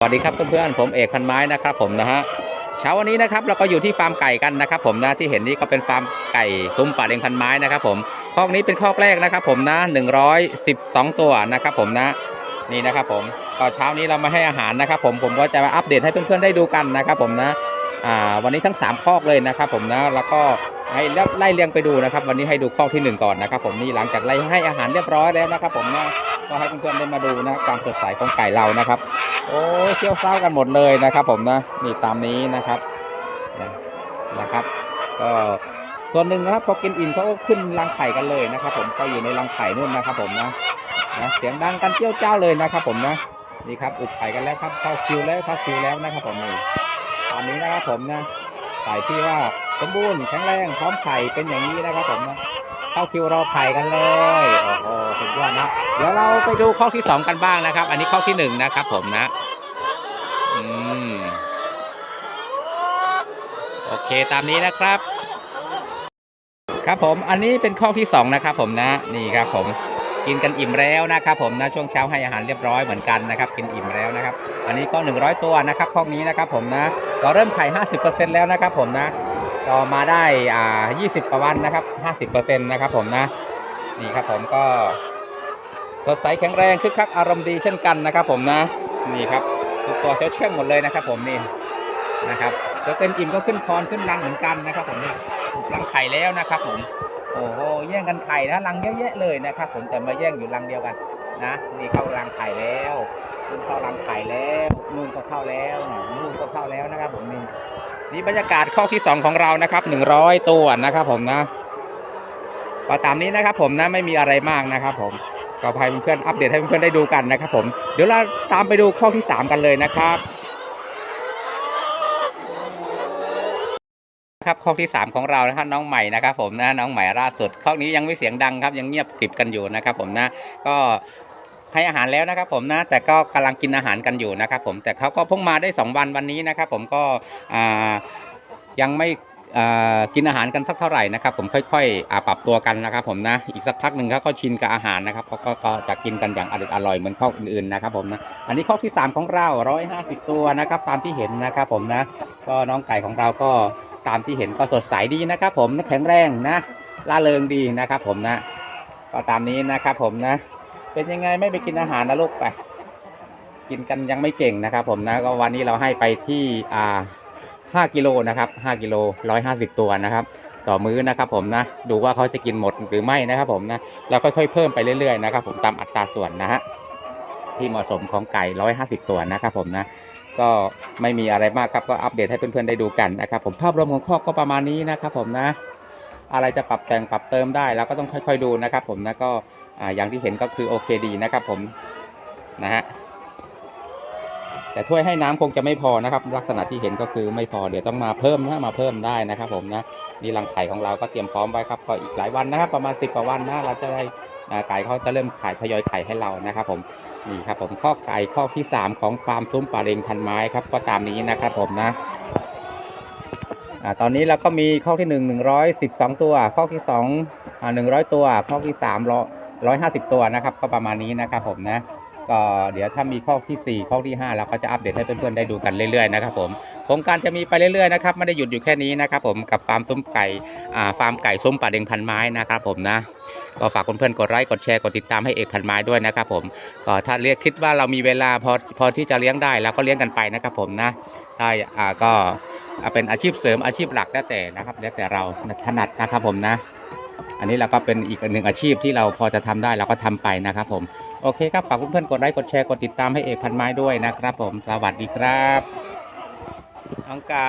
สวัสดีครับเพื่อนๆผมเอกพันไม้นะครับผมนะฮะเช้าวันนี้นะครับเราก็อยู่ที่ฟาร์มไก่กันนะครับ ผมนะที่เห็นนี่ก็เป็นฟาร์มไก่ซุ้มป่าเองพันไม้นะครับ ผมคอกนี้เป็นคอกแรกนะครับ ผมนะ112ตัวนะครับ ผมนะนี่นะครับ ผมก็เช้านี้เรามาให้อาหารนะครับ ผมผมก็จะมาอัปเดตให้เพื่อนๆได้ดูกันนะครับ ผมนะอ่าวันนี้ทั้ง3คอกเลยนะครับ ผมนะแล้วก็ให้ไล่เรียงไปดูนะครับ วันนี้ให้ดูคอกที่หนึ่งก่อนนะครับ ผมนี่หลังจากไล่ให้อาหารเรียบร้อยแล้วนะครับ ผมนะก็ให้เพื่อนๆได้มาดูนะความสดใสของไก่เรานะครับ โอ้ยเชี่ยวเศร้ากันหมดเลยนะครับ ผมนะนี่ตามนี้นะครับนะครับ ก็ส่วนหนึ่งนะครับพอกินอิ่มเขาก็ขึ้นรังไข่กันเลยนะครับ ผมก็อยู่ในรังไข่นู่นนะครับ ผมนะนะเสียงดังกันเจี้ยวเจ้าเลยนะครับ ผมนะนี่ครับอุบไข่กันแล้วครับเข้าคิวแล้วเข้าคิวแล้วนะครับ ผมนี่ตามนี้นะครับผมนะไก่ที่ว่าสมบูรณ์แข็งแรงพร้อมไข่เป็นอย่างนี้นะครับ ผมนะ เข้าคิวรอไข่กันเลยโอ้โหสุดยอดนะเดี๋ยวเราไปดูข้อที่สองกันบ้างนะครับ อันนี้ข้อที่หนึ่งนะครับ ผมนะ อืมโอเคตามนี้นะครับ ครับผมอันนี้เป็นข้อที่สองนะครับ ผมนะนี่ครับ ผมกินกันอิ่มแล้วนะครับผมนะช่วงเช้าให้อาหารเรียบร้อยเหมือนกันนะครับ กินอิ่มแล้วนะครับ อันนี้ก็หนึ่งร้อยตัวนะครับข้อนี้นะครับ ผมนะก็เริ่มไข่ห้าสิบเปอร์เซ็นแล้วนะครับ ผมนะ ก็มาได้อ่ายี่สิบกว่าวันนะครับห้าสิบเปอร์เซ็นนะครับผมนะ นี่ครับผมก็สดใสแข็งแรงคึกคักอารมณ์ดีเช่นกันนะครับ ผมนะ นี่ครับทุกตัวเชื่อเชื่องหมดเลยนะครับ ผมนี่นะครับตัวเต็มอิ่มก็ขึ้นคอนขึ้นรังเหมือนกันนะครับ ผมนี่ถูกรังไข่แล้วนะครับ ผม โอ้โหแย่งกันไข่นะรังเยอะแยะเลยนะครับ ผมแต่มาแย่งอยู่รังเดียวกันนะนี่เข้ารังไข่แล้วนู่นเข้ารังไข่แล้วนู่นก็เข้าแล้วนู่นก็เข้าแล้วนะครับ ผมนี่ นี่บรรยากาศข้อที่สองของเรานะครับหนึ่งร้อยตัวนะครับผมนะก็ตามนี้นะครับผมนะไม่มีอะไรมากนะครับ ผมก็ให้เพื่อนๆอัปเดตให้เพื่อนๆได้ดูกันนะครับ ผมเดี๋ยวเราตามไปดูข้อที่สามกันเลยนะครับครับข้อที่สามของเรานะครับน้องใหม่นะครับผมนะน้องใหม่ล่าสุดข้อนี้ยังไม่เสียงดังครับยังเงียบกริบกันอยู่นะครับผมนะก็ ให้อาหารแล้วนะครับผมนะแต่ก็กำลังกินอาหารกันอยู่นะครับผมแต่เขาก็เพิ่งมาได้สองวันวันนี้นะครับผมก็ยังไม่กินอาหารกันสักเท่าไหร่นะครับผมค่อยๆปรับตัวกันนะครับผมนะอีกสักพักหนึ่งเขาก็ชินกับอาหารนะครับเขาก็จะกินกันอย่างอร่อยเหมือนข้ออื่นๆนะครับผมนะอันนี้ข้อที่สามของเราร้อยห้าสิบตัวนะครับตามที่เห็นนะครับผมนะก็น้องไก่ของเราก็ตามที่เห็นก็สดใสดีนะครับผมแข็งแรงนะล่าเริงดีนะครับผมนะก็ตามนี้นะครับผมนะ เป็นยังไงไม่ไปกินอาหารนะลูกไป กินกันยังไม่เก่งนะครับ ผมนะก็วันนี้เราให้ไปที่อ่าห้ากิโลนะครับห้ากิโลร้อยห้าสิบตัวนะครับ ต่อมื้อนะครับ ผมนะดูว่าเขาจะกินหมดหรือไม่นะครับ ผมนะเราค่อยๆเพิ่มไปเรื่อยๆนะครับ ผมตามอัตราส่วนนะฮะที่เหมาะสมของไก่ร้อยห้าสิบตัวนะครับ ผมนะก็ไม่มีอะไรมากครับก็อัปเดตให้เพื่อนๆได้ดูกันนะครับ ผมภาพรวมของข้อก็ประมาณนี้นะครับ ผมนะ อะไรจะปรับแต่งปรับเติมได้เราก็ต้องค่อย ๆดูนะครับ ผมนะก็ อ่าอย่างที่เห็นก็คือโอเคดีนะครับผมนะฮะแต่ถ้วยให้น้ำคงจะไม่พอนะครับ ลักษณะที่เห็นก็คือไม่พอเดี๋ยวต้องมาเพิ่มนะมาเพิ่มได้นะครับ ผมนะนี่รังไข่ของเราก็เตรียมพร้อมไว้ครับก็อีกหลายวันนะครับ ประมาณสิบกว่าวันนะเราจะได้อ่าไก่เขาจะเริ่มขายทยอยไข่ให้เรานะครับ ผมนี่ครับ ผมข้อไก่ข้อที่สามของฟาร์มซุ้มปลาเร็งพันไม้ครับ ก็ตามนี้นะครับ ผมนะอ่าตอนนี้เราก็มีข้อที่หนึ่งหนึ่งร้อยสิบสองตัว ข้อที่สองอ่าหนึ่งร้อยตัว ข้อที่สามร้อย ร้อยห้าสิบตัวนะครับ ก็ประมาณนี้นะครับผมนะก็เดี๋ยวถ้ามีข้อที่ 4 ข้อที่ 5 เราก็จะอัปเดตให้เพื่อนๆได้ดูกันเรื่อยๆนะครับผมโครงการจะมีไปเรื่อยๆนะครับไม่ได้หยุดอยู่แค่นี้นะครับผมกับฟาร์มซุ้มไก่อ่าฟาร์มไก่ซุ้มป่าเด็งพันไม้นะครับผมนะก็ฝากเพื่อนๆกดไลค์กดแชร์กดติดตามให้เอกพันไม้ด้วยนะครับผมก็ถ้าเรียกคิดว่าเรามีเวลาพอพอที่จะเลี้ยงได้เราก็เลี้ยงกันไปนะครับผมนะได้อ่าก็เอาเป็นอาชีพเสริมอาชีพหลักแล้วแต่นะครับแล้วแต่เราถนัดนะครับผมนะ อันนี้เราก็เป็นอีกหนึ่งอาชีพที่เราพอจะทำได้เราก็ทำไปนะครับผมโอเคครับฝากเพื่อนๆกดไลค์กดแชร์กดติดตามให้เอกพันไม้ด้วยนะครับผมสวัสดีครับน้องไก่